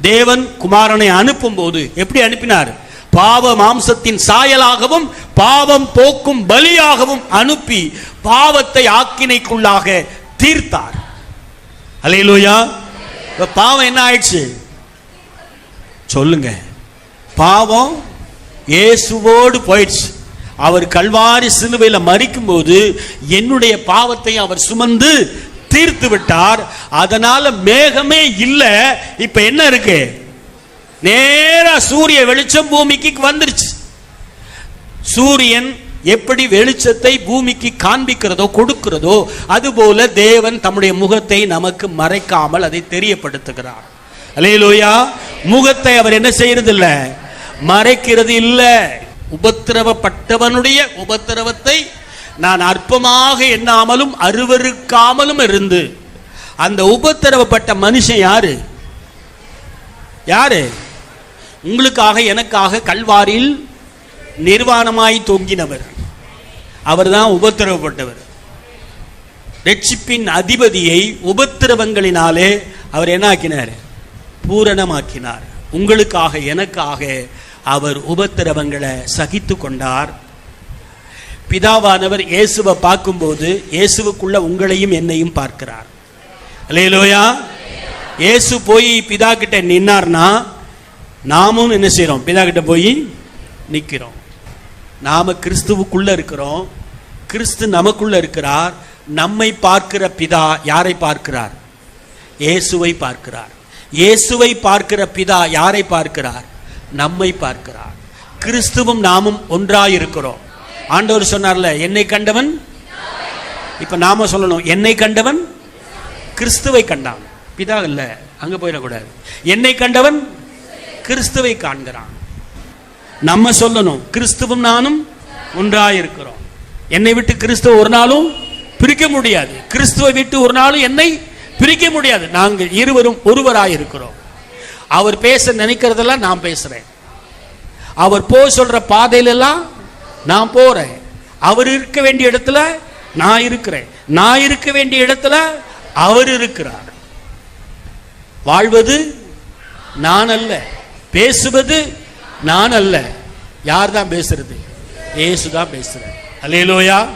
தேவன் குமாரனை அனுப்பும் போது எப்படி அனுப்பினார்? பாவ மாம்சத்தின் சாயலாகவும் பாவம் போக்கும் பலியாகவும் அனுப்பி பாவத்தை ஆக்கினைக்குள்ளாக தீர்த்தார். அலையலோயா பாவம் என்ன ஆயிடுச்சு? சொல்லுங்க. பாவம் இயேசுவோடு போயிடுச்சு. அவர் கல்வாரி சிலுவையில் மறிக்கும்போது என்னுடைய பாவத்தை அவர் சுமந்து தீர்த்து விட்டார். அதனால மேகமே இல்லை. இப்ப என்ன இருக்கு? நேரா சூரிய வெளிச்சம் பூமிக்கு வந்துருச்சு. சூரியன் எப்படி வெளிச்சத்தை பூமிக்கு காண்பிக்கிறதோ கொடுக்கிறதோ அதுபோல தேவன் தம்முடைய முகத்தை நமக்கு மறைக்காமல் அதை தெரியப்படுத்துகிறார். அலையிலோயா முகத்தை அவர் என்ன செய்யறது இல்ல மறைக்கிறது இல்லை. உபத்திரவப்பட்டவனுடைய உபத்திரவத்தை நான் அற்பமாக எண்ணாமலும் அருவருக்காமலும் இருந்து அந்த உபத்திரவப்பட்ட மனுஷன் யாரு? யாரு? உங்களுக்காக எனக்காக கல்வாரில் நிர்வாணமாய் தொங்கினவர். அவர்தான் உபத்திரவப்பட்டவர். ரட்சிப்பின் அதிபதியை உபத்திரவங்களினாலே அவர் என்ன ஆக்கினார் பூரணமாக்கினார். உங்களுக்காக எனக்காக அவர் உபத்திரவங்களை சகித்து கொண்டார். பிதாவானவர் இயேசுவை பார்க்கும்போது இயேசுவுக்குள்ள உங்களையும் என்னையும் பார்க்கிறார். அல்லேலூயா. இயேசு போய் பிதா கிட்ட நின்னார்னா நாமும் என்ன செய்கிறோம் பிதா கிட்ட போய் நிற்கிறோம் நாம கிறிஸ்துவுக்குள்ள இருக்கிறோம். கிறிஸ்து நமக்குள்ள இருக்கிறார். நம்மை பார்க்கிற பிதா யாரை பார்க்கிறார்? இயேசுவை பார்க்கிறார். இயேசுவை பார்க்கிற பிதா யாரை பார்க்கிறார்? நம்மை பார்க்கிறார். கிறிஸ்துவும் நாமும் ஒன்றாயிருக்கிறோம். ஆண்டவர் சொன்னார்ல என்னை கண்டவன் இப்ப நாம சொல்லணும் என்னை கண்டவன் கிறிஸ்துவை கண்டான். பிதா இல்ல அங்க போயிடக்கூடாது. என்னை கண்டவன் கிறிஸ்துவை காண்கிறான். நம்ம சொல்லணும் கிறிஸ்துவும் நானும் ஒன்றாயிருக்கிறோம். என்னை விட்டு கிறிஸ்துவ ஒரு நாளும் பிரிக்க முடியாது. கிறிஸ்துவை விட்டு ஒரு நாளும் என்னை பிரிக்க முடியாது. நாங்கள் இருவரும் ஒருவராயிருக்கிறோம். அவர் பேச நினைக்கிறதெல்லாம் நான் பேசுறேன். அவர் போ சொல்ற பாதையிலெல்லாம் நான் போறேன். அவர் இருக்க வேண்டிய இடத்துல நான் இருக்கிறேன். நான் இருக்க வேண்டிய இடத்துல அவர் இருக்கிறார். வாழ்வது நான் அல்ல. பேசுவது நான் அல்ல. யார் தான் பேசுறது? ஏசு தான் பேசுறார். அல்லேலூயா